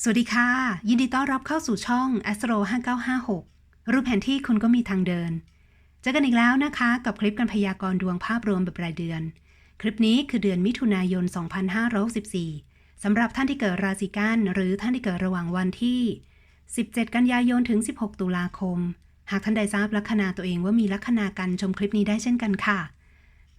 สวัสดีค่ะ ยินดีต้อนรับเข้าสู่ช่อง Astro 5956 รูปแผนที่คุณก็มีทางเดิน เจอกันอีกแล้วนะคะ กับคลิปการพยากรณ์ดวงภาพรวมแบบรายเดือน คลิปนี้คือเดือนมิถุนายน 2564สำหรับท่านที่เกิดราศีกันหรือท่านที่เกิดระหว่างวันที่ 17 กันยายนถึง 16 ตุลาคม หากท่านใดทราบลัคนาตัวเองว่ามีลัคนากันชมคลิปนี้ได้เช่นกันค่ะ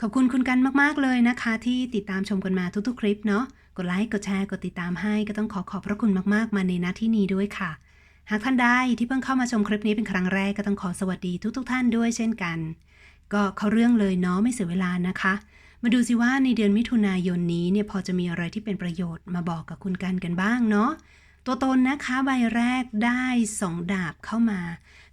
ขอบคุณคุณกันมากๆเลยนะคะ ที่ติดตามชมกันมาทุกๆ คลิปเนาะกดไลค์กดแชร์กดติดตามให้ก็ต้องขอขอบพระคุณมากๆ มาในนาที่นี้ด้วยค่ะ หากท่านใดที่เพิ่งเข้ามาชมคลิปนี้เป็นครั้งแรกก็ต้องขอสวัสดีทุกๆ ท่านด้วยเช่นกัน ก็เข้าเรื่องเลยเนาะไม่เสียเวลานะคะ มาดูสิว่าในเดือนมิถุนายนนี้เนี่ยพอจะมีอะไรที่เป็นประโยชน์มาบอกกับคุณกันกันบ้างเนาะ ตัวตนนะคะใบแรกได้สองดาบเข้ามา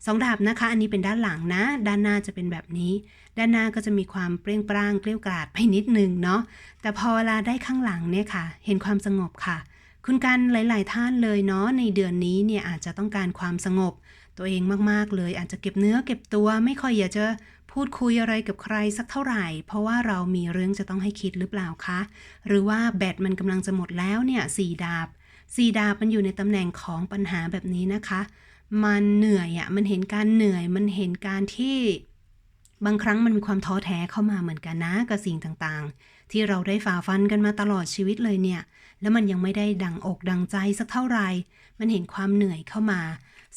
สองดาบนะคะ อันนี้เป็นด้านหลังนะ ด้านหน้าจะเป็นแบบนี้ ด้านหน้าก็จะมีความเปรี้ยงปร้างเกลี้ยวกราดไปนิดนึงเนาะแต่พอเวลาได้ข้างหลังเนี่ยค่ะ เห็นความสงบค่ะ คุณกันหลาย ๆ ท่านเลยเนาะในเดือนนี้เนี่ยอาจจะต้องการความสงบ ตัวเองมากๆเลย อาจจะเก็บเนื้อเก็บตัวไม่ค่อยอยากจะพูดคุยอะไรกับใครสักเท่าไหร่ เพราะว่าเรามีเรื่องจะต้องให้คิดหรือเปล่าคะ หรือว่าแบตมันกำลังจะหมดแล้วเนี่ยสี่ดาบ สี่ดาบมันอยู่ในตำแหน่งของปัญหาแบบนี้นะคะ มันเหนื่อยอะ่ะมันเห็นการเหนื่อย มันเห็นการที่บางครั้งมันมีความท้อแท้เข้ามาเหมือนกันนะกับสิ่งต่างๆ ที่เราได้ฝ่าฟันกันมาตลอดชีวิตเลยเนี่ย แล้วมันยังไม่ได้ดังอกดังใจสักเท่าไหร่ มันเห็นความเหนื่อยเข้ามา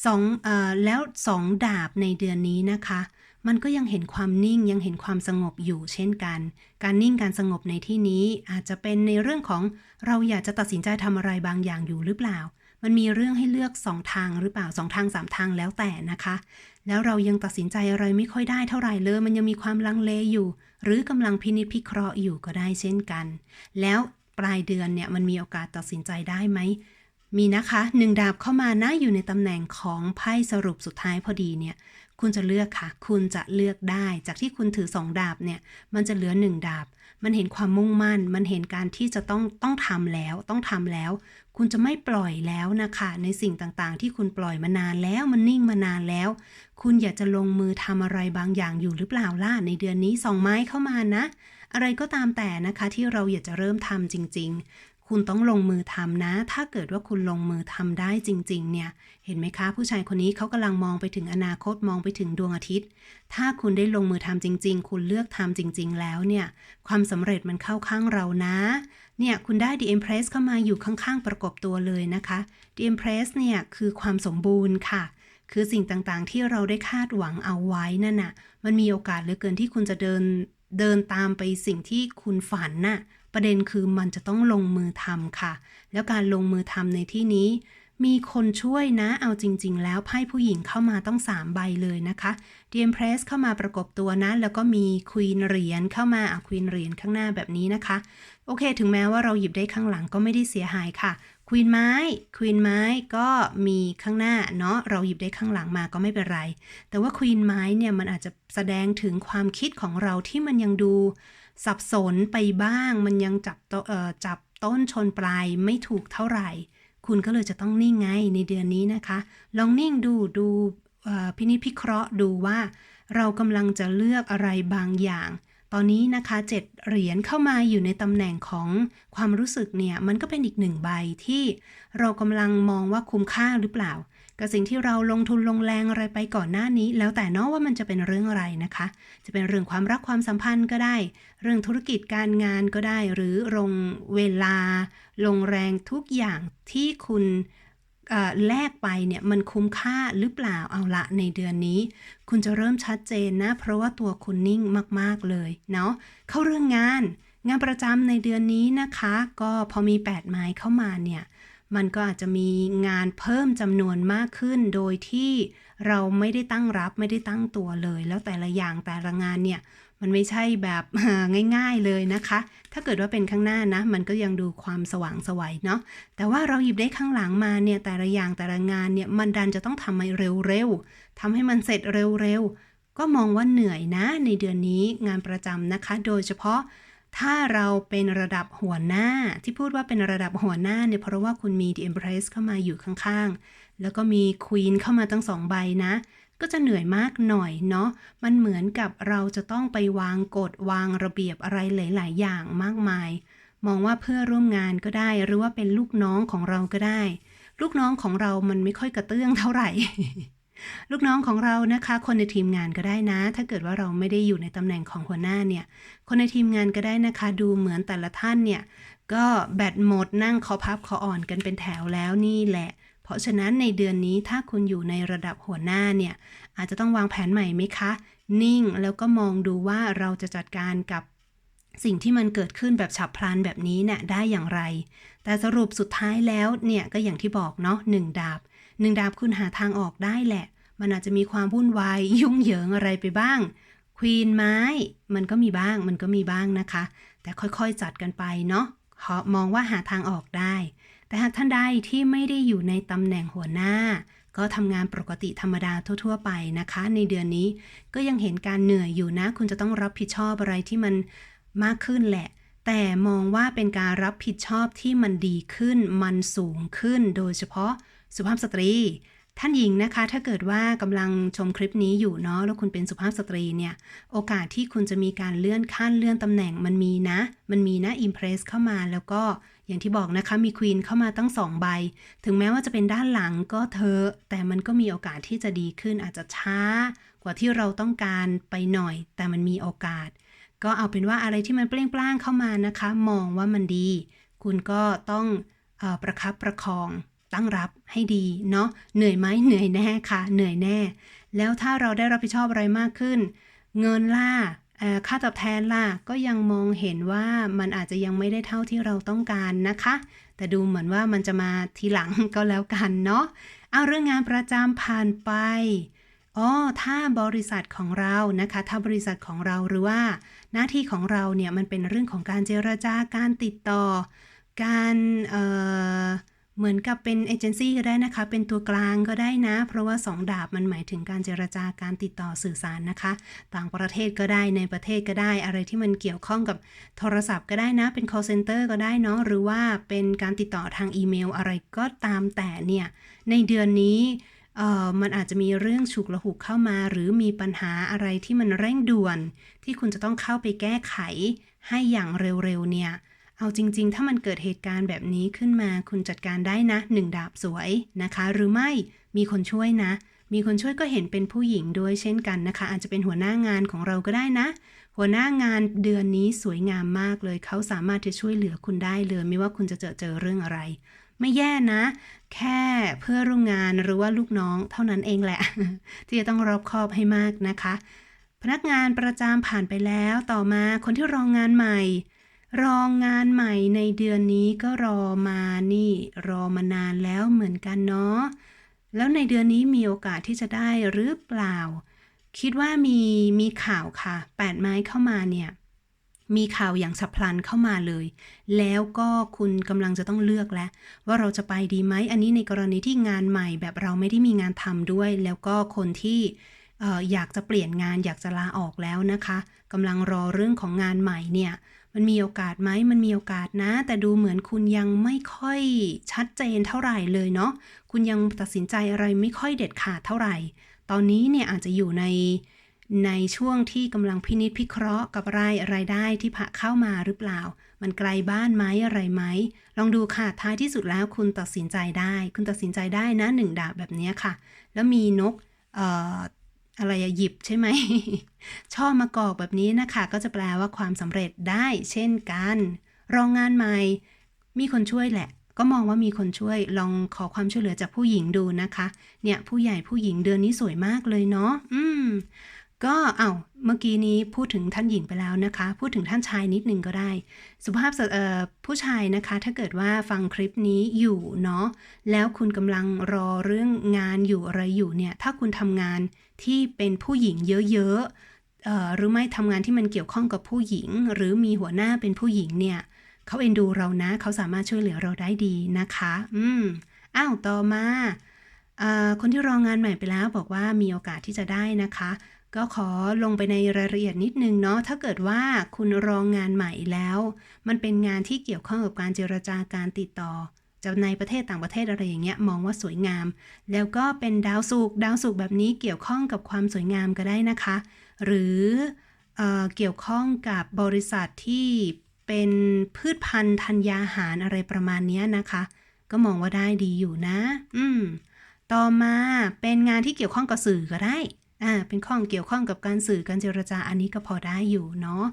สองเอ่อแล้วสองดาบในเดือนนี้นะคะ มันก็ยังเห็นความนิ่งยังเห็นความสงบอยู่เช่นกัน การนิ่งการสงบในที่นี้อาจจะเป็นในเรื่องของเราอยากจะตัดสินใจทำอะไรบางอย่างอยู่หรือเปล่า มันมีเรื่องให้เลือกสองทางหรือเปล่าสองทางสามทางแล้วแต่นะคะ แล้วเรายังตัดสินใจอะไรไม่ค่อยได้เท่าไหร่เลย มันยังมีความลังเลอยู่ หรือกำลังพินิจพิเคราะห์อยู่ก็ได้เช่นกัน แล้วปลายเดือนเนี่ยมันมีโอกาสตัดสินใจได้ไหมมีนะคะหนึ่งดาบเข้ามานะอยู่ในตำแหน่งของไพ่สรุปสุดท้ายพอดีเนี่ย คุณจะเลือกค่ะ คุณจะเลือกได้ จากที่คุณถือสองดาบเนี่ย มันจะเหลือหนึ่งดาบ มันเห็นความมุ่งมั่น มันเห็นการที่จะต้องต้องทำแล้ว ต้องทำแล้ว คุณจะไม่ปล่อยแล้วนะคะ ในสิ่งต่างๆ ที่คุณปล่อยมานานแล้ว มันนิ่งมานานแล้ว คุณอยากจะลงมือทำอะไรบางอย่างอยู่หรือเปล่าล่ะ ในเดือนนี้สองไม้เข้ามานะ อะไรก็ตามแต่นะคะที่เราอยากจะเริ่มทำจริง ๆ คุณต้องลงมือทำนะ ถ้าเกิดว่าคุณลงมือทำได้จริง ๆ เนี่ย เห็นไหมคะ ผู้ชายคนนี้เขากำลังมองไปถึงอนาคตมองไปถึงดวงอาทิตย์ ถ้าคุณได้ลงมือทำจริง ๆ คุณเลือกทำจริง ๆ แล้วเนี่ย ความสำเร็จมันเข้าข้างเรานะ เนี่ยคุณได้ The Empress เข้ามาอยู่ข้างๆประกบตัวเลยนะคะ The Empress เนี่ยคือความสมบูรณ์ค่ะคือสิ่งต่างๆ ที่เราได้คาดหวังเอาไว้นั่นน่ะ มันมีโอกาสเหลือเกินที่คุณจะเดินเดินตามไปสิ่งที่คุณฝันน่ะ ประเด็นคือมันจะต้องลงมือทำค่ะ แล้วการลงมือทำในที่นี้ มีคนช่วยนะเอาจริง ๆ แล้วไพ่ผู้หญิงเข้ามาต้อง 3 ใบเลยนะคะเดีเอ็มเพรสเข้ามาประกบตัวนะ แล้วก็มีควีนเหรียญเข้ามาอะควีนเหรียญข้างหน้าแบบนี้นะคะ โอเค ถึงแม้ว่าเราหยิบได้ข้างหลังก็ไม่ได้เสียหายค่ะควีนไม้ควีนไม้ก็มีข้างหน้าเนาะเราหยิบได้ข้างหลังมาก็ไม่เป็นไร แต่ว่าควีนไม้เนี่ยมันอาจจะแสดงถึงความคิดของเราที่มันยังดู สับสนไปบ้างมันยังจับจับต้นชนปลายไม่ถูกเท่าไหร่ คุณก็เลยจะต้องนิ่งไงในเดือนนี้นะคะ ลองนิ่งดูดูพินิจพิเคราะห์ดูว่า เรากำลังจะเลือกอะไรบางอย่าง ตอนนี้นะคะเจ็ดเหรียญเข้ามาอยู่ในตำแหน่งของความรู้สึกเนี่ย มันก็เป็นอีกหนึ่งใบที่เรากำลังมองว่าคุ้มค่าหรือเปล่า กับสิ่งที่เราลงทุนลงแรงอะไรไปก่อนหน้านี้ แล้วแต่เนาะว่ามันจะเป็นเรื่องอะไรนะคะ จะเป็นเรื่องความรักความสัมพันธ์ก็ได้ เรื่องธุรกิจการงานก็ได้ หรือลงเวลา ลงแรงทุกอย่างที่คุณแลกไปเนี่ยมันคุ้มค่าหรือเปล่าเอาละในเดือนนี้ คุณจะเริ่มชัดเจนนะ เพราะว่าตัวคุณนิ่งมากๆเลยเนาะเข้าเรื่องงาน งานประจำในเดือนนี้นะคะ ก็พอมี 8 ไม้เข้ามาเนี่ย มันก็อาจจะมีงานเพิ่มจำนวนมากขึ้น โดยที่เราไม่ได้ตั้งรับไม่ได้ตั้งตัวเลย แล้วแต่ละอย่างแต่ละงานเนี่ย มันไม่ใช่แบบง่ายๆเลยนะคะ ถ้าเกิดว่าเป็นข้างหน้านะ มันก็ยังดูความสว่างสวัยเนาะแต่ว่าเราหยิบได้ข้างหลังมาเนี่ยแต่ละอย่างแต่ละงานเนี่ยมันดันจะต้องทำให้เร็วๆทำให้มันเสร็จเร็วๆก็มองว่าเหนื่อยนะในเดือนนี้งานประจำนะคะ โดยเฉพาะ ถ้าเราเป็นระดับหัวหน้าที่พูดว่าเป็นระดับหัวหน้าเนี่ยเพราะว่าคุณมี The Empress เข้ามาอยู่ข้างๆ แล้วก็มี Queen เข้ามาตั้งสองใบนะ ก็จะเหนื่อยมากหน่อยเนาะ มันเหมือนกับเราจะต้องไปวางกฎวางระเบียบอะไรหลาย ๆ อย่างมากมาย มองว่าเพื่อร่วมงานก็ได้ หรือว่าเป็นลูกน้องของเราก็ได้ ลูกน้องของเรามันไม่ค่อยกระเตื้องเท่าไหร่ ลูกน้องของเรานะคะ คนในทีมงานก็ได้นะ ถ้าเกิดว่าเราไม่ได้อยู่ในตำแหน่งของหัวหน้าเนี่ย คนในทีมงานก็ได้นะคะ ดูเหมือนแต่ละท่านเนี่ย ก็แบตหมดนั่งคอพับคออ่อนกันเป็นแถวแล้วนี่แหละ เพราะฉะนั้นในเดือนนี้ถ้าคุณอยู่ในระดับหัวหน้าเนี่ย อาจจะต้องวางแผนใหม่ไหมคะ นิ่งแล้วก็มองดูว่าเราจะจัดการกับสิ่งที่มันเกิดขึ้นแบบฉับพลันแบบนี้เนี่ยได้อย่างไร แต่สรุปสุดท้ายแล้วเนี่ยก็อย่างที่บอกเนาะหนึ่งดาบ หนึ่งดาบคุณหาทางออกได้แหละ มันอาจจะมีความวุ่นวายยุ่งเหยิงอะไรไปบ้าง ควีนไม้ มันก็มีบ้าง มันก็มีบ้างนะคะ แต่ค่อยๆจัดกันไปเนาะขอมองว่าหาทางออกได้ แต่หากท่านใดที่ไม่ได้อยู่ในตำแหน่งหัวหน้า ก็ทำงานปกติธรรมดาทั่ว ๆ ไปนะคะ ในเดือนนี้ก็ยังเห็นการเหนื่อยอยู่นะ คุณจะต้องรับผิดชอบอะไรที่มันมากขึ้นแหละ แต่มองว่าเป็นการรับผิดชอบที่มันดีขึ้น มันสูงขึ้น โดยเฉพาะ สุภาพสตรี ท่านหญิงนะคะ ถ้าเกิดว่ากำลังชมคลิปนี้อยู่เนาะแล้วคุณเป็นสุภาพสตรีเนี่ย โอกาสที่คุณจะมีการเลื่อนขั้นเลื่อนตำแหน่งมันมีนะ มันมีนะอิมเพรสเข้ามาแล้วก็อย่างที่บอกนะคะมีควีนเข้ามาตั้งสองใบ ถึงแม้ว่าจะเป็นด้านหลังก็เธอ แต่มันก็มีโอกาสที่จะดีขึ้นอาจจะช้ากว่าที่เราต้องการไปหน่อย แต่มันมีโอกาส ก็เอาเป็นว่าอะไรที่มันเปรี้ยงปร้างเข้ามานะคะ มองว่ามันดี คุณก็ต้องอประคับประคอง ตั้งรับให้ดีเนาะเหนื่อยไหมเหนื่อยแน่ค่ะ เหนื่อยแน่ แล้วถ้าเราได้รับผิดชอบอะไรมากขึ้น เงินล่ะเอ่อค่าตอบแทนล่ะก็ยังมองเห็นว่ามันอาจจะยังไม่ได้เท่าที่เราต้องการนะคะ แต่ดูเหมือนว่ามันจะมาทีหลังก็แล้วกันเนาะเอาเรื่องงานประจำผ่านไปอ๋อถ้าบริษัทของเรานะคะ ถ้าบริษัทของเราหรือว่า หน้าที่ของเราเนี่ยมันเป็นเรื่องของการเจรจาการติดต่อ การเอ่อ เหมือนกับเป็นเอเจนซี่ก็ได้นะคะ เป็นตัวกลางก็ได้นะ เพราะว่าสองดาบมันหมายถึงการเจรจาการติดต่อสื่อสารนะคะ ต่างประเทศก็ได้ในประเทศก็ได้ อะไรที่มันเกี่ยวข้องกับโทรศัพท์ก็ได้นะ เป็น call center ก็ได้เนาะหรือว่าเป็นการติดต่อทางอีเมล อะไรก็ตามแต่เนี่ยในเดือนนี้เอ่อมันอาจจะมีเรื่องฉุกละหุกเข้ามา หรือมีปัญหาอะไรที่มันเร่งด่วน ที่คุณจะต้องเข้าไปแก้ไขให้อย่างเร็วๆเนี่ย เอาจริง ๆ ถ้ามันเกิดเหตุการณ์แบบนี้ขึ้นมา คุณจัดการได้นะหนึ่งดาบสวยนะคะ หรือไม่มีคนช่วยนะ มีคนช่วยก็เห็นเป็นผู้หญิงด้วยเช่นกันนะคะ อาจจะเป็นหัวหน้างานของเราก็ได้นะ หัวหน้างานเดือนนี้สวยงามมากเลย เขาสามารถจะช่วยเหลือคุณได้เลย ไม่ว่าคุณจะเจอเจอเรื่องอะไร ไม่แย่นะ แค่เพื่อร่วมงานหรือว่าลูกน้องเท่านั้นเองแหละ ที่จะต้องรอบคอบให้มากนะคะ พนักงานประจำผ่านไปแล้ว ต่อมาคนที่รองงานใหม่ รองงานใหม่ในเดือนนี้ก็รอมานี่ รอมานานแล้วเหมือนกันเนาะแล้วในเดือนนี้มีโอกาสที่จะได้หรือเปล่า คิดว่ามีมีข่าวค่ะแปดไม้เข้ามาเนี่ยมีข่าวอย่างฉับพลันเข้ามาเลย แล้วก็คุณกำลังจะต้องเลือกแล้ว ว่าเราจะไปดีไหม อันนี้ในกรณีที่งานใหม่แบบเราไม่ได้มีงานทำด้วย แล้วก็คนที่อออยากจะเปลี่ยนงานอยากจะลาออกแล้วนะคะกำลังรอเรื่องของงานใหม่เนี่ย มันมีโอกาสไหมมันมีโอกาสนะ แต่ดูเหมือนคุณยังไม่ค่อยชัดเจนเท่าไหร่เลยเนาะคุณยังตัดสินใจอะไรไม่ค่อยเด็ดขาดเท่าไหร่ ตอนนี้เนี่ยอาจจะอยู่ในในช่วงที่กำลังพินิจพิเคราะห์กับรายรายได้ที่ผ่าเข้ามาหรือเปล่า มันไกลบ้านไหมอะไรไหม ลองดูค่ะท้ายที่สุดแล้วคุณตัดสินใจได้ คุณตัดสินใจได้นะหนึ่งดาบแบบนี้ค่ะ แล้วมีนกเอะไรอะหยิบใช่ไหม ช่อมากอกแบบนี้นะคะ ก็จะแปลว่าความสำเร็จได้เช่นกันรองงานใหม่ มีคนช่วยแหละ ก็มองว่ามีคนช่วยลองขอความช่วยเหลือจากผู้หญิงดูนะคะ เนี่ยผู้ใหญ่ผู้หญิงเดือนนี้สวยมากเลยเนาะอืม ก็เอาเมื่อกี้นี้พูดถึงท่านหญิงไปแล้วนะคะ พูดถึงท่านชายนิดนึงก็ได้ สุภาพสตเอ่อผู้ชายนะคะ ถ้าเกิดว่าฟังคลิปนี้อยู่เนาะแล้วคุณกำลังรอเรื่องงานอยู่อะไรอยู่เนี่ย ถ้าคุณทำงานที่เป็นผู้หญิงเยอะๆเอ่อหรือไม่ทำงานที่มันเกี่ยวข้องกับผู้หญิง หรือมีหัวหน้าเป็นผู้หญิงเนี่ยเขาเอ็นดูเรานะ เขาสามารถช่วยเหลือเราได้ดีนะคะ อืมอ้าวต่อมาเอ่อคนที่รองงานใหม่ไปแล้วบอกว่ามีโอกาสที่จะได้นะคะ ก็ขอลงไปในรายละเอียดนิดนึงเนาะถ้าเกิดว่าคุณรองงานใหม่แล้ว มันเป็นงานที่เกี่ยวข้องกับการเจรจาการติดต่อจะในประเทศต่างประเทศอะไรอย่างเงี้ยมองว่าสวยงาม แล้วก็เป็นดาวสุกดาวสุกแบบนี้เกี่ยวข้องกับความสวยงามก็ได้นะคะ หรือเอ่อเกี่ยวข้องกับบริษัทที่เป็นพืชพันธุ์ธัญญาหารอะไรประมาณเนี้ยนะคะก็ก็มองว่าได้ดีอยู่นะ อืม ต่อมาเป็นงานที่เกี่ยวข้องกับสื่อก็ได้ อ่าเป็นข้องเกี่ยวข้องกับการสื่อการเจรจาอันนี้ก็พอได้อยู่เนาะ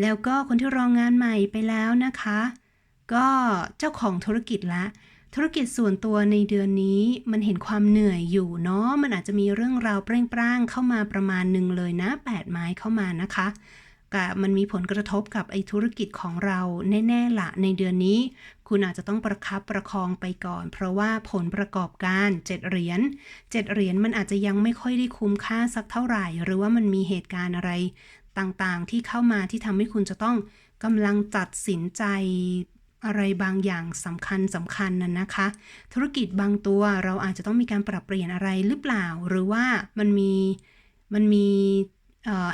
แล้วก็คนที่รองงานใหม่ไปแล้วนะคะ ก็เจ้าของธุรกิจละธุรกิจส่วนตัวในเดือนนี้มันเห็นความเหนื่อยอยู่เนาะมันอาจจะมีเรื่องราวเปร่งปร้างเข้ามาประมาณหนึ่งเลยนะแปดไม้เข้ามานะคะกมันมีผลกระทบกับไอธุรกิจของเราแน่ๆละในเดือนนี้ คุณอาจจะต้องประคับประคองไปก่อน เพราะว่าผลประกอบการเจ็ดเหรียญเจ็ดเหรียญมันอาจจะยังไม่ค่อยได้คุ้มค่าสักเท่าไหร่ หรือว่ามันมีเหตุการณ์อะไรต่างๆ ที่เข้ามาที่ทำให้คุณจะต้องกำลังตัดสินใจอะไรบางอย่างสำคัญสำคัญน่ะนะคะ ธุรกิจบางตัวเราอาจจะต้องมีการปรับเปลี่ยนอะไรหรือเปล่า หรือว่ามันมีมันมี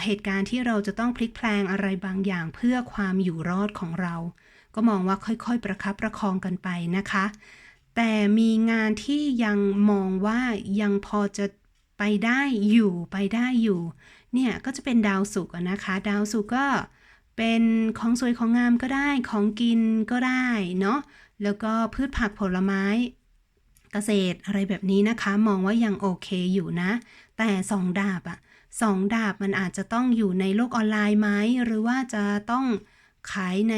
เหตุการณ์ที่เราจะต้องพลิกแพลงอะไรบางอย่างเพื่อความอยู่รอดของเรา ก็มองว่าค่อยๆ ประคับประคองกันไปนะคะ แต่มีงานที่ยังมองว่ายังพอจะไปได้อยู่ไปได้อยู่ เนี่ยก็จะเป็นดาวศุกร์นะคะ ดาวศุกร์ก็เป็นของสวยของงามก็ได้ของกินก็ได้เนาะแล้วก็พืชผักผลไม้เกษตรอะไรแบบนี้นะคะ มองว่ายังโอเคอยู่นะ แต่สองดาบอะสองดาบมันอาจจะต้องอยู่ในโลกออนไลน์ไหมหรือว่าจะต้อง ขายใน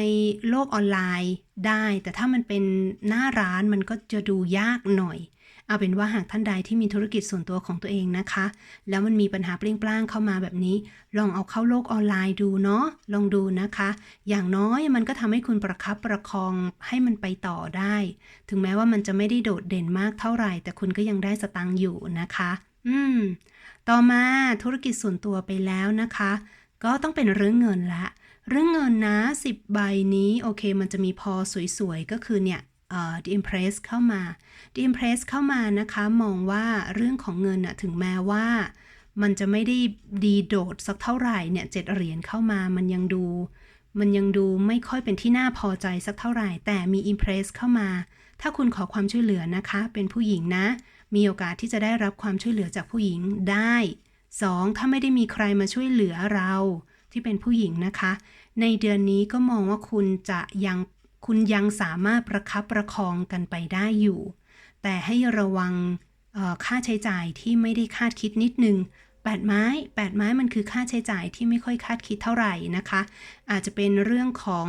โลกออนไลน์ได้ แต่ถ้ามันเป็นหน้าร้านมันก็จะดูยากหน่อย เอาเป็นว่าหากท่านใดที่มีธุรกิจส่วนตัวของตัวเองนะคะ แล้วมันมีปัญหาเปรี้ยงปร้างเข้ามาแบบนี้ ลองเอาเข้าโลกออนไลน์ดูเนาะลองดูนะคะ อย่างน้อยมันก็ทำให้คุณประคับประคองให้มันไปต่อได้ ถึงแม้ว่ามันจะไม่ได้โดดเด่นมากเท่าไหร่ แต่คุณก็ยังได้สตังค์อยู่นะคะ อืม ต่อมาธุรกิจส่วนตัวไปแล้วนะคะ ก็ต้องเป็นเรื่องเงินละ เรื่องเงินนะ 10 ใบนี้ โอเค มันจะมีพอสวยๆ ก็คือเนี่ยเอ่อ The Impress เข้ามา The Impress เข้ามานะคะ มองว่าเรื่องของเงินอะถึงแม้ว่ามันจะไม่ได้ดีโดดสักเท่าไหร่เนี่ยเจ็ดเหรียญเข้ามามันยังดู มันยังดูไม่ค่อยเป็นที่น่าพอใจสักเท่าไหร่ แต่มี Impress เข้ามา ถ้าคุณขอความช่วยเหลือนะคะ เป็นผู้หญิงนะ มีโอกาสที่จะได้รับความช่วยเหลือจากผู้หญิงได้ 2. ถ้าไม่ได้มีใครมาช่วยเหลือเรา ที่เป็นผู้หญิงนะคะ ในเดือนนี้ก็มองว่าคุณจะยังคุณยังสามารถประคับประคองกันไปได้อยู่ แต่ให้ระวังค่าใช้จ่ายที่ไม่ได้คาดคิดนิดนึง8ไม้8ไม้มันคือค่าใช้จ่ายที่ไม่ค่อยคาดคิดเท่าไหร่นะคะ อาจจะเป็นเรื่องของ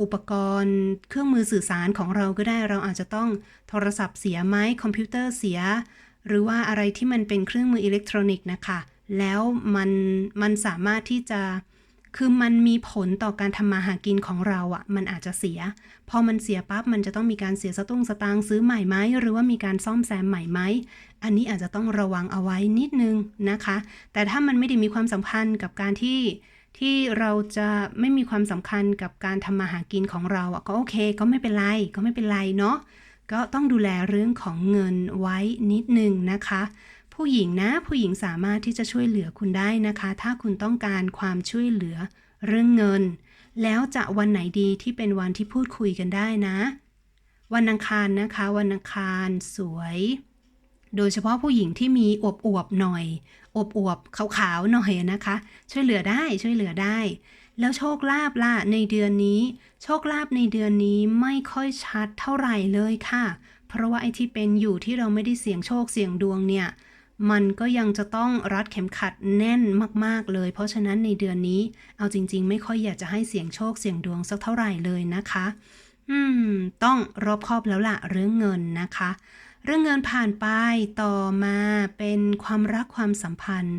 อุปกรณ์เครื่องมือสื่อสารของเราก็ได้ เราอาจจะต้องโทรศัพท์เสียไหมคอมพิวเตอร์เสีย หรือว่าอะไรที่มันเป็นเครื่องมืออิเล็กทรอนิกส์นะคะ แล้วมันมันสามารถที่จะคือมันมีผลต่อการทำมาหากินของเราอะ่ะ มันอาจจะเสีย พอมันเสียปั๊บ มันจะต้องมีการเสียสตุ้งสตางค์ซื้อใหม่ไหม หรือว่ามีการซ่อมแซมใหม่ไหม อันนี้อาจจะต้องระวังเอาไว้นิดนึงนะคะ แต่ถ้ามันไม่ได้มีความสัมพันธ์กับการที่ที่เราจะไม่มีความสำคัญกับการทำมาหากินของเราอะก็โอเค ก็ไม่เป็นไร ก็ไม่เป็นไรเนาะ ก็ต้องดูแลเรื่องของเงินไว้นิดนึงนะคะ ผู้หญิงนะผู้หญิงสามารถที่จะช่วยเหลือคุณได้นะคะ ถ้าคุณต้องการความช่วยเหลือเรื่องเงิน แล้วจะวันไหนดีที่เป็นวันที่พูดคุยกันได้นะ วันอังคารนะคะ วันอังคารสวย โดยเฉพาะผู้หญิงที่มีอวบอวบหน่อย อบอวบขาวๆหน่อยนะคะ ช่วยเหลือได้ช่วยเหลือได้ แล้วโชคลาภล่ะในเดือนนี้ โชคลาภในเดือนนี้ไม่ค่อยชัดเท่าไหร่เลยค่ะ เพราะว่าไอ้ที่เป็นอยู่ที่เราไม่ได้เสี่ยงโชคเสี่ยงดวงเนี่ย มันก็ยังจะต้องรัดเข็มขัดแน่นมาก ๆ เลย เพราะฉะนั้นในเดือนนี้ เอาจริง ๆ ไม่ค่อยอยากจะให้เสี่ยงโชคเสี่ยงดวงสักเท่าไหร่เลยนะคะ อืม ต้องรอบคอบแล้วล่ะเรื่องเงินนะคะ เรื่องเงินผ่านไปต่อมาเป็นความรักความสัมพันธ์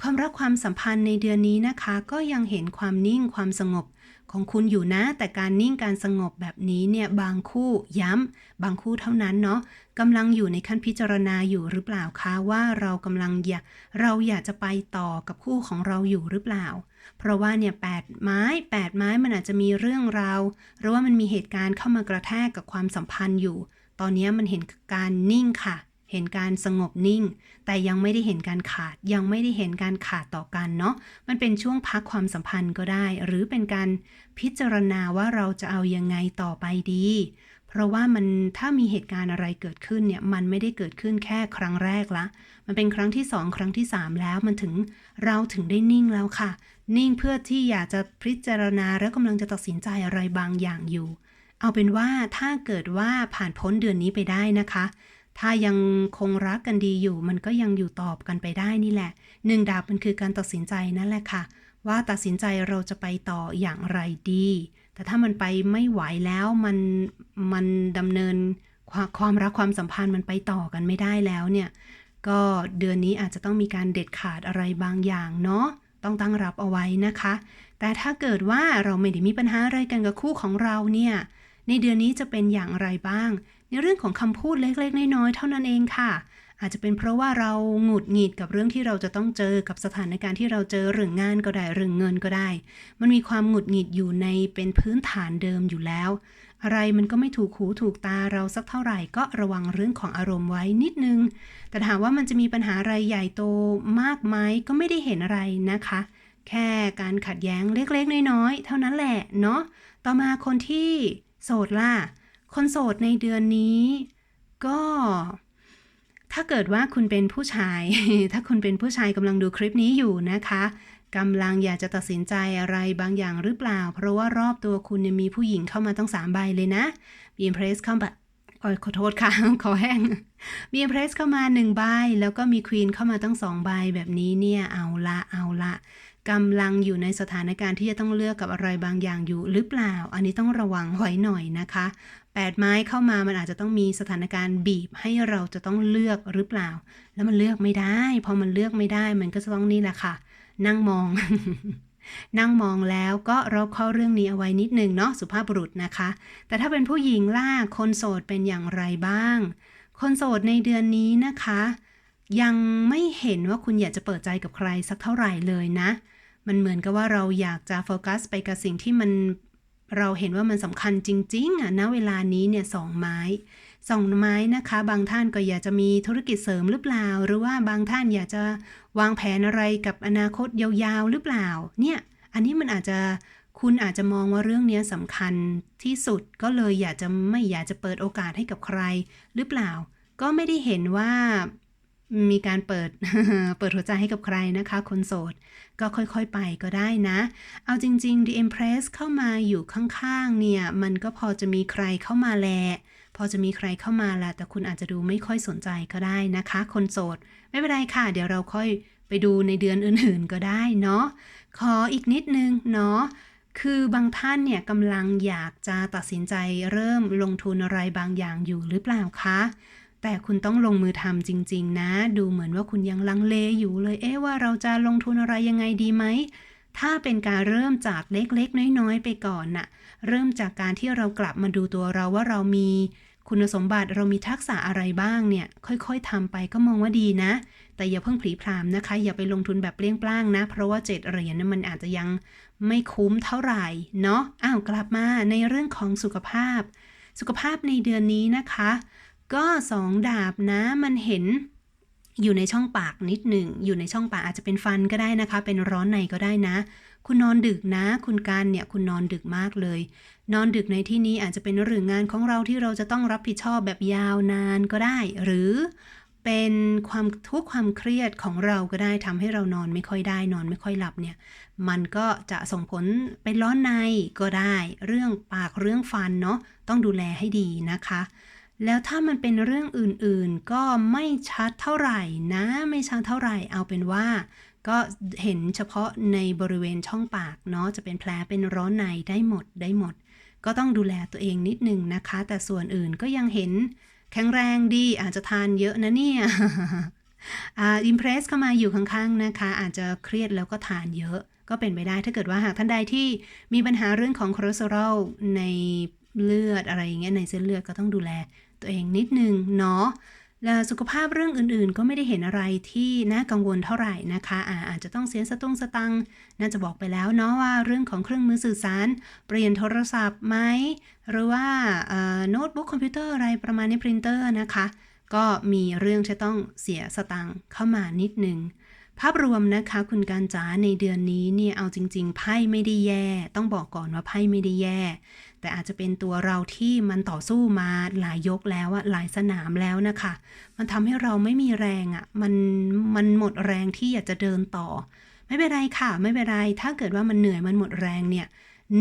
ความรักความสัมพันธ์ในเดือนนี้นะคะ ก็ยังเห็นความนิ่งความสงบ ของคุณอยู่นะ แต่การนิ่งการสงบแบบนี้เนี่ยบางคู่ย้ำ บางคู่เท่านั้นเนาะกำลังอยู่ในขั้นพิจารณาอยู่หรือเปล่าคะว่าเรากำลังอยากเราอยากจะไปต่อกับคู่ของเราอยู่หรือเปล่า เพราะว่าเนี่ยแปดไม้แปดไม้มันอาจจะมีเรื่องราวหรือว่ามันมีเหตุการณ์เข้ามากระแทกกับความสัมพันธ์อยู่ ตอนนี้มันเห็นการนิ่งค่ะ เห็นการสงบนิ่ง แต่ยังไม่ได้เห็นการขาด ยังไม่ได้เห็นการขาดต่อกันเนาะ มันเป็นช่วงพักความสัมพันธ์ก็ได้ หรือเป็นการพิจารณาว่าเราจะเอายังไงต่อไปดี เพราะว่ามันถ้ามีเหตุการณ์อะไรเกิดขึ้นเนี่ย มันไม่ได้เกิดขึ้นแค่ครั้งแรกละ มันเป็นครั้งที่สองครั้งที่สามแล้ว มันถึงเราถึงได้นิ่งแล้วค่ะ นิ่งเพื่อที่อยากจะพิจารณาแล้วกำลังจะตัดสินใจอะไรบางอย่างอยู่ เอาเป็นว่าถ้าเกิดว่าผ่านพ้นเดือนนี้ไปได้นะคะ ถ้ายังคงรักกันดีอยู่ มันก็ยังอยู่ตอบกันไปได้นี่แหละหนึ่งดาบมันคือการตัดสินใจนั่นแหละค่ะ ว่าตัดสินใจเราจะไปต่ออย่างไรดี แต่ถ้ามันไปไม่ไหวแล้วมันมันดำเนินความความรักความสัมพันธ์มันไปต่อกันไม่ได้แล้วเนี่ย ก็เดือนนี้อาจจะต้องมีการเด็ดขาดอะไรบางอย่างเนาะต้องตั้งรับเอาไว้นะคะ แต่ถ้าเกิดว่าเราไม่ได้มีปัญหาอะไรกันกับคู่ของเราเนี่ย ในเดือนนี้จะเป็นอย่างไรบ้าง ในเรื่องของคำพูดเล็กๆ น้อยๆ เท่านั้นเองค่ะ อาจจะเป็นเพราะว่าเราหงุดหงิดกับเรื่องที่เราจะต้องเจอกับสถานการณ์ที่เราเจอเรื่องงานก็ได้เรื่องเงินก็ได้ มันมีความหงุดหงิดอยู่ในเป็นพื้นฐานเดิมอยู่แล้ว อะไรมันก็ไม่ถูกหูถูกตาเราสักเท่าไหร่ก็ระวังเรื่องของอารมณ์ไว้นิดนึง แต่ถามว่ามันจะมีปัญหาอะไรใหญ่โตมากไหมก็ไม่ได้เห็นอะไรนะคะ แค่การขัดแย้งเล็กๆ น้อยๆ เท่านั้นแหละเนาะต่อมาคนที่โสดล่ะ คนโสดในเดือนนี้ ก็ ถ้าเกิดว่าคุณเป็นผู้ชาย ถ้าคุณเป็นผู้ชายกำลังดูคลิปนี้อยู่นะคะกำลังอยากจะตัดสินใจอะไรบางอย่างหรือเปล่า เพราะว่ารอบตัวคุณมีผู้หญิงเข้ามาต้องสามใบเลยนะมีอิมเพรสเข้ามาโอยขอโทษค่ะขอแห้งมีอิมเพรสเข้ามาหนึ่งใบแล้วก็มีควีนเข้ามาตั้งสองใบแบบนี้เนี่ยเอาละเอาละกำลังอยู่ในสถานการณ์ที่จะต้องเลือกกับอะไรบางอย่างอยู่หรือเปล่า อันนี้ต้องระวังไว้หน่อยนะคะ แปดไม้เข้ามามันอาจจะต้องมีสถานการณ์บีบให้เราจะต้องเลือกหรือเปล่า แล้วมันเลือกไม่ได้ พอมันเลือกไม่ได้ มันก็จะต้องนี่แหละค่ะ นั่งมอง นั่งมองแล้วก็รอบเข้าเรื่องนี้เอาไว้นิดนึงเนาะสุภาพบุรุษนะคะ แต่ถ้าเป็นผู้หญิงล่ะคนโสดเป็นอย่างไรบ้าง คนโสดในเดือนนี้นะคะ ยังไม่เห็นว่าคุณอยากจะเปิดใจกับใครสักเท่าไหร่เลยนะ มันเหมือนกับว่าเราอยากจะโฟกัสไปกับสิ่งที่มัน เราเห็นว่ามันสำคัญจริงๆอะณเวลานี้เนี่ยสองไม้สองไม้นะคะ บางท่านก็อยากจะมีธุรกิจเสริมหรือเปล่า หรือว่าบางท่านอยากจะวางแผนอะไรกับอนาคตยาวๆหรือเปล่า เนี่ย อันนี้มันอาจจะคุณอาจจะมองว่าเรื่องนี้สำคัญที่สุดก็เลยอยากจะไม่อยากจะเปิดโอกาสให้กับใครหรือเปล่า ก็ไม่ได้เห็นว่า มีการเปิดเปิดหัวใจให้กับใครนะคะ คนโสด ก็ค่อยๆไปก็ได้นะ เอาจริงๆ The Empress เข้ามาอยู่ข้างๆ เนี่ย มันก็พอจะมีใครเข้ามาแล พอจะมีใครเข้ามาละแต่คุณอาจจะดูไม่ค่อยสนใจก็ได้นะคะ คนโสด ไม่เป็นไรค่ะ เดี๋ยวเราค่อยไปดูในเดือนอื่นๆ ก็ได้เนาะ ขออีกนิดนึงเนาะคือบางท่านเนี่ยกำลังอยากจะตัดสินใจเริ่มลงทุนอะไรบางอย่างอยู่หรือเปล่าคะ แต่คุณต้องลงมือทำจริง ๆ นะ ดูเหมือนว่าคุณยังลังเลอยู่เลย เอ๊ะว่าเราจะลงทุนอะไรยังไงดีไหม ถ้าเป็นการเริ่มจากเล็กๆ น้อยๆ ไปก่อนน่ะ เริ่มจากการที่เรากลับมาดูตัวเราว่าเรามีคุณสมบัติเรามีทักษะอะไรบ้างเนี่ย ค่อยๆทำไปก็มองว่าดีนะ แต่อย่าเพิ่งผลีพรามนะคะ อย่าไปลงทุนแบบเปรี้ยงปล้างนะ เพราะว่าเจ็ดเหรียญนั้นมันอาจจะยังไม่คุ้มเท่าไหร่เนาะอ้าวกลับมาในเรื่องของสุขภาพ สุขภาพในเดือนนี้นะคะ ก็สองดาบนะมันเห็นอยู่ในช่องปากนิดหนึ่ง อยู่ในช่องปากอาจจะเป็นฟันก็ได้นะคะ เป็นร้อนในก็ได้นะ คุณนอนดึกนะ คุณการเนี่ยคุณนอนดึกมากเลย นอนดึกในที่นี้อาจจะเป็นเรื่องงานของเราที่เราจะต้องรับผิดชอบแบบยาวนานก็ได้ หรือเป็นความทุกข์ความเครียดของเราก็ได้ทำให้เรานอนไม่ค่อยได้ นอนไม่ค่อยหลับเนี่ย มันก็จะส่งผลเป็นร้อนในก็ได้ เรื่องปากเรื่องฟันเนาะต้องดูแลให้ดีนะคะ แล้วถ้ามันเป็นเรื่องอื่นๆ ก็ไม่ชัดเท่าไหร่นะ ไม่ชัดเท่าไหร่เอาเป็นว่า ก็เห็นเฉพาะในบริเวณช่องปากเนาะจะเป็นแผลเป็นร้อนในได้หมดได้หมด ก็ต้องดูแลตัวเองนิดนึงนะคะ แต่ส่วนอื่นก็ยังเห็นแข็งแรงดีอาจจะทานเยอะนะเนี่ยอิมเพรสเข้ามาอยู่ข้างๆนะคะ อาจจะเครียดแล้วก็ทานเยอะ ก็เป็นไปได้ถ้าเกิดว่าหากท่านใดที่มีปัญหาเรื่องของคอเลสเตอรอลในเลือดอะไรอย่างเงี้ยในเส้นเลือดก็ต้องดูแล ตัวเองนิดนึงเนาะแล้วสุขภาพเรื่องอื่นๆ ก็ไม่ได้เห็นอะไรที่น่ากังวลเท่าไหร่นะคะอาอาจจะต้องเสียสตุ้งสตังน่าจะบอกไปแล้วเนาะว่าเรื่องของเครื่องมือสื่อสาร เปลี่ยนโทรศัพท์ไหมหรือว่าโน้ตบุ๊กคอมพิวเตอร์อะไรประมาณนี้ปรินเตอร์นะคะ ก็มีเรื่องจะต้องเสียสตังเข้ามานิดนึง ภาพรวมนะคะ คุณการจ๋าในเดือนนี้เนี่ยเอาจริง ๆ ไพ่ไม่ได้แย่ ต้องบอกก่อนว่าไพ่ไม่ได้แย่ แต่อาจจะเป็นตัวเราที่มันต่อสู้มาหลายยกแล้วอะหลายสนามแล้วนะคะ มันทำให้เราไม่มีแรงอะมันมันหมดแรงที่อยากจะเดินต่อ ไม่เป็นไรค่ะ ไม่เป็นไร ถ้าเกิดว่ามันเหนื่อยมันหมดแรงเนี่ย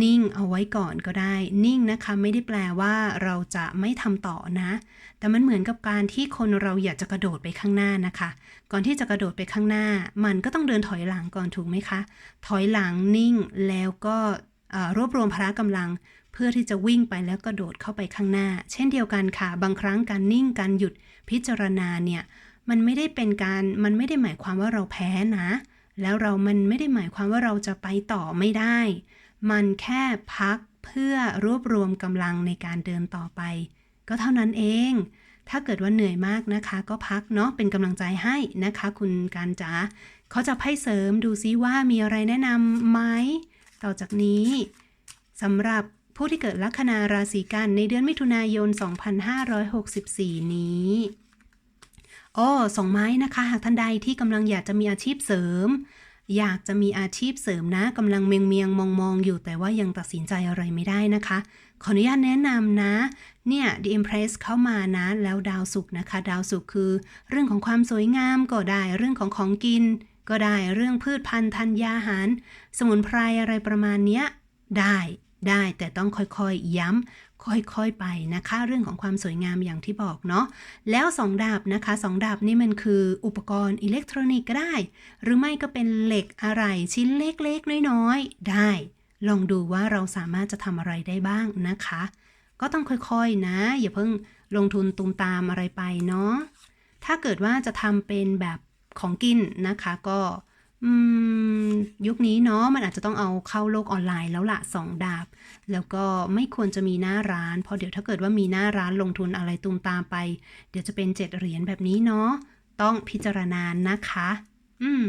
นิ่งเอาไว้ก่อนก็ได้ นิ่งนะคะไม่ได้แปลว่าเราจะไม่ทำต่อนะ แต่มันเหมือนกับการที่คนเราอยากจะกระโดดไปข้างหน้านะคะ ก่อนที่จะกระโดดไปข้างหน้า มันก็ต้องเดินถอยหลังก่อนถูกไหมคะ ถอยหลังนิ่งแล้วก็รวบรวมพละกำลัง เพื่อที่จะวิ่งไปแล้วกระโดดเข้าไปข้างหน้า เช่นเดียวกันค่ะ บางครั้งการนิ่งการหยุดพิจารณาเนี่ยมันไม่ได้เป็นการมันไม่ได้หมายความว่าเราแพ้นะ แล้วเรามันไม่ได้หมายความว่าเราจะไปต่อไม่ได้ มันแค่พักเพื่อรวบรวมกำลังในการเดินต่อไป ก็เท่านั้นเอง ถ้าเกิดว่าเหนื่อยมากนะคะ ก็พักเนาะเป็นกำลังใจให้นะคะ คุณการจ๋าเขาจะไพ่เสริมดูซิว่ามีอะไรแนะนำไหมต่อจากนี้สำหรับผู้ที่เกิดลัคนาราศีกันในเดือนมิถุนายน 2564 นี้อ้อสองไม้นะคะ หากท่านใดที่กำลังอยากจะมีอาชีพเสริม อยากจะมีอาชีพเสริมนะกำลังเมียงเมียงมองมองอยู่แต่ว่ายังตัดสินใจอะไรไม่ได้นะคะ ขออนุญาตแนะนำนะ เนี่ย The Impress เข้ามานะ แล้วดาวศุกร์นะคะ ดาวศุกร์คือ เรื่องของความสวยงามก็ได้ เรื่องของของกิน ก็ได้เรื่องพืชพันธุ์ธัญญาหาร สมุนไพรอะไรประมาณเนี้ยได้ ได้แต่ต้องค่อยๆย้ำค่อยๆไปนะคะ เรื่องของความสวยงามอย่างที่บอกเนาะแล้วสองดาบนะคะสองดาบนี่มันคืออุปกรณ์อิเล็กทรอนิกส์ก็ได้ หรือไม่ก็เป็นเหล็กอะไรชิ้นเล็กๆ น้อยๆ ได้ ลองดูว่าเราสามารถจะทำอะไรได้บ้างนะคะ ก็ต้องค่อยๆนะ อย่าเพิ่งลงทุนตุมตามอะไรไปเนาะถ้าเกิดว่าจะทำเป็นแบบของกินนะคะก็ อืม ยุคนี้เนาะมันอาจจะต้องเอาเข้าโลกออนไลน์แล้วละสองดาบ แล้วก็ไม่ควรจะมีหน้าร้าน เพราะเดี๋ยวถ้าเกิดว่ามีหน้าร้านลงทุนอะไรตุมตามไป เดี๋ยวจะเป็นเจ็ดเหรียญแบบนี้เนาะต้องพิจารณานะคะ อืม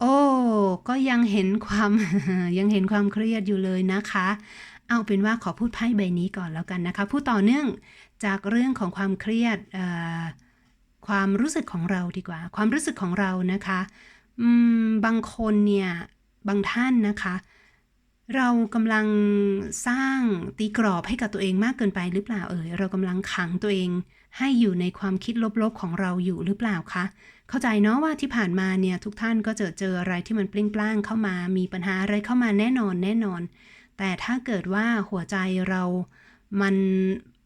โอ้ ก็ยังเห็นความ ยังเห็นความเครียดอยู่เลยนะคะ เอาเป็นว่าขอพูดไพ่ใบนี้ก่อนแล้วกันนะคะ พูดต่อเนื่องจากเรื่องของความเครียดเอ่อ ความรู้สึกของเราดีกว่า ความรู้สึกของเรานะคะบางคนเนี่ยบางท่านนะคะ เรากำลังสร้างตีกรอบให้กับตัวเองมากเกินไปหรือเปล่าเอ่ยเรากำลังขังตัวเองให้อยู่ในความคิดลบๆของเราอยู่หรือเปล่าคะเข้าใจเนาะว่าที่ผ่านมาเนี่ยทุกท่านก็เจอเจออะไรที่มันปลิ้งปล้างเข้ามา มีปัญหาอะไรเข้ามาแน่นอนแน่นอน แต่ถ้าเกิดว่าหัวใจเรามัน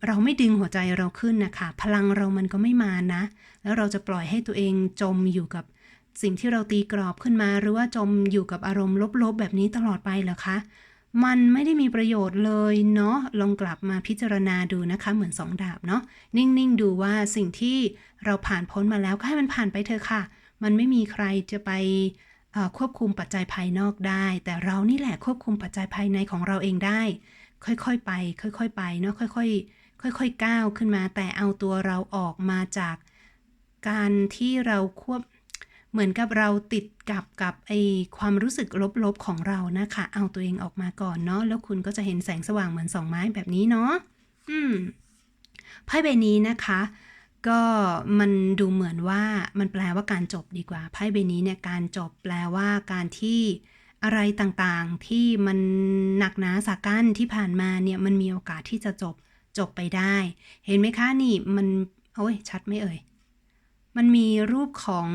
เราไม่ดึงหัวใจเราขึ้นนะคะ พลังเรามันก็ไม่มานะ แล้วเราจะปล่อยให้ตัวเองจมอยู่กับสิ่งที่เราตีกรอบขึ้นมา หรือว่าจมอยู่กับอารมณ์ลบๆ แบบนี้ตลอดไปเหรอคะ มันไม่ได้มีประโยชน์เลยเนาะ ลองกลับมาพิจารณาดูนะคะ เหมือนสองดาบเนาะ นิ่งๆ ดูว่าสิ่งที่เราผ่านพ้นมาแล้วก็ให้มันผ่านไปเถอะค่ะ มันไม่มีใครจะไปควบคุมปัจจัยภายนอกได้ แต่เรานี่แหละควบคุมปัจจัยภายในของเราเองได้ ค่อยๆไป ค่อยๆ ไปเนาะ ค่อย ๆ ค่อยๆก้าวขึ้นมา แต่เอาตัวเราออกมาจากการที่เราควบเหมือนกับเราติดกับกับไอความรู้สึกลบๆของเรานะคะ เอาตัวเองออกมาก่อนเนาะแล้วคุณก็จะเห็นแสงสว่างเหมือนสองไม้แบบนี้เนาะอืมไพ่ใบนี้นะคะ ก็มันดูเหมือนว่ามันแปลว่าการจบดีกว่าไพ่ใบนี้เนี่ยการจบแปลว่าการที่อะไรต่างๆที่มันหนักหนาสากันที่ผ่านมาเนี่ยมันมีโอกาสที่จะจบ จบไปได้ เห็นไหมคะนี่มันโอ้ยชัดไหมเอ่ย มันมีรูปของ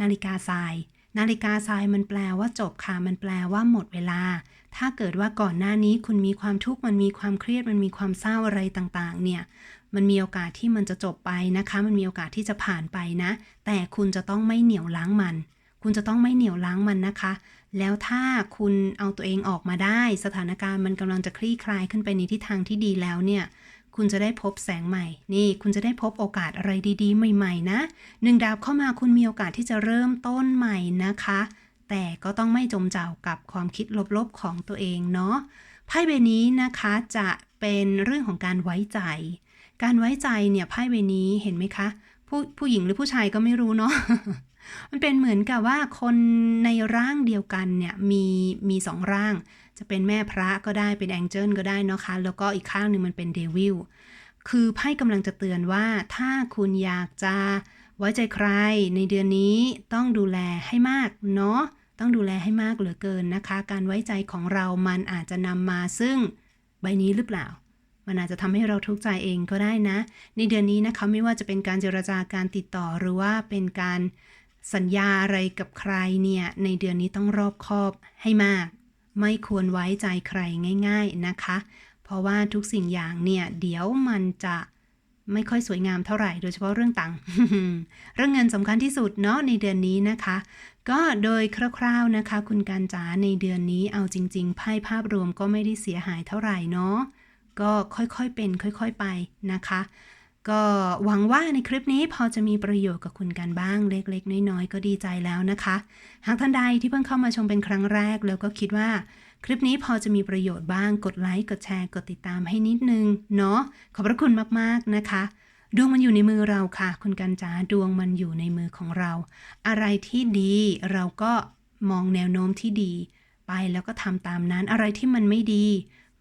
นาฬิกาทราย นาฬิกาทรายมันแปลว่าจบค่ะมันแปลว่าหมดเวลา ถ้าเกิดว่าก่อนหน้านี้คุณมีความทุกข์มันมีความเครียดมันมีความเศร้าอะไรต่างๆ เนี่ยมันมีโอกาสที่มันจะจบไปนะคะ มันมีโอกาสที่จะผ่านไปนะ แต่คุณจะต้องไม่เหนียวล้างมัน คุณจะต้องไม่เหนียวล้างมันนะคะ แล้วถ้าคุณเอาตัวเองออกมาได้ สถานการณ์มันกำลังจะคลี่คลายขึ้นไปในทิศทางที่ดีแล้วเนี่ย คุณจะได้พบแสงใหม่ นี่คุณจะได้พบโอกาสอะไรดีๆ ใหม่ๆ นะหนึ่งดาบเข้ามาคุณมีโอกาสที่จะเริ่มต้นใหม่นะคะ แต่ก็ต้องไม่จมเจ่ากับความคิดลบๆของตัวเองเนาะไพ่ใบนี้นะคะจะเป็นเรื่องของการไว้ใจ การไว้ใจเนี่ยไพ่ใบนี้เห็นไหมคะ ผู้ผู้หญิงหรือผู้ชายก็ไม่รู้เนาะมันเป็นเหมือนกับว่าคนในร่างเดียวกันเนี่ยมีมีสองร่าง จะเป็นแม่พระก็ได้เป็นแองเจิลก็ได้เนาะคะ แล้วก็อีกข้างหนึ่งมันเป็นเดวิลคือไพ่กำลังจะเตือนว่าถ้าคุณอยากจะไว้ใจใครในเดือนนี้ต้องดูแลให้มากเนาะต้องดูแลให้มากเหลือเกินนะคะ การไว้ใจของเรามันอาจจะนำมาซึ่งใบนี้หรือเปล่า มันอาจจะทำให้เราทุกข์ใจเองก็ได้นะ ในเดือนนี้นะคะไม่ว่าจะเป็นการเจรจาการติดต่อหรือว่าเป็นการสัญญาอะไรกับใครเนี่ย ในเดือนนี้ต้องรอบคอบให้มาก ไม่ควรไว้ใจใครง่าย ๆนะคะ เพราะว่าทุกสิ่งอย่างเนี่ยเดี๋ยวมันจะไม่ค่อยสวยงามเท่าไหร่โดยเฉพาะเรื่องตังค์เรื่องเงินสำคัญที่สุดเนาะในเดือนนี้นะคะ ก็โดยคร่าวๆนะคะ คุณการจ๋าในเดือนนี้เอาจริงๆไพ่ภาพรวมก็ไม่ได้เสียหายเท่าไหร่เนาะก็ค่อยๆเป็น ค่อย ๆไปนะคะ ก็หวังว่าในคลิปนี้พอจะมีประโยชน์กับคุณกันบ้างเล็กๆ น้อยๆ ก็ดีใจแล้วนะคะ หากท่านใดที่เพิ่งเข้ามาชมเป็นครั้งแรก แล้วก็คิดว่าคลิปนี้พอจะมีประโยชน์บ้างกดไลค์กดแชร์กดติดตามให้นิดนึงเนาะขอบพระคุณมากๆนะคะ ดวงมันอยู่ในมือเราค่ะ คุณกันจ๋าดวงมันอยู่ในมือของเรา อะไรที่ดีเราก็มองแนวโน้มที่ดี ไปแล้วก็ทำตามนั้นอะไรที่มันไม่ดี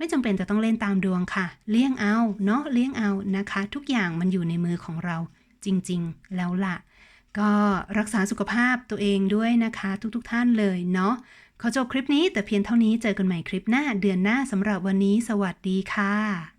ไม่จำเป็นจะต้องเล่นตามดวงค่ะ เลี้ยงเอาเนาะเลี้ยงเอานะคะ ทุกอย่างมันอยู่ในมือของเราจริง ๆ แล้วล่ะ ก็รักษาสุขภาพตัวเองด้วยนะคะ ทุกๆทท่านเลยเนาะขอจบคลิปนี้แต่เพียงเท่านี้เจอกันใหม่คลิปหน้าเดือนหน้าสำหรับวันนี้ สวัสดีค่ะ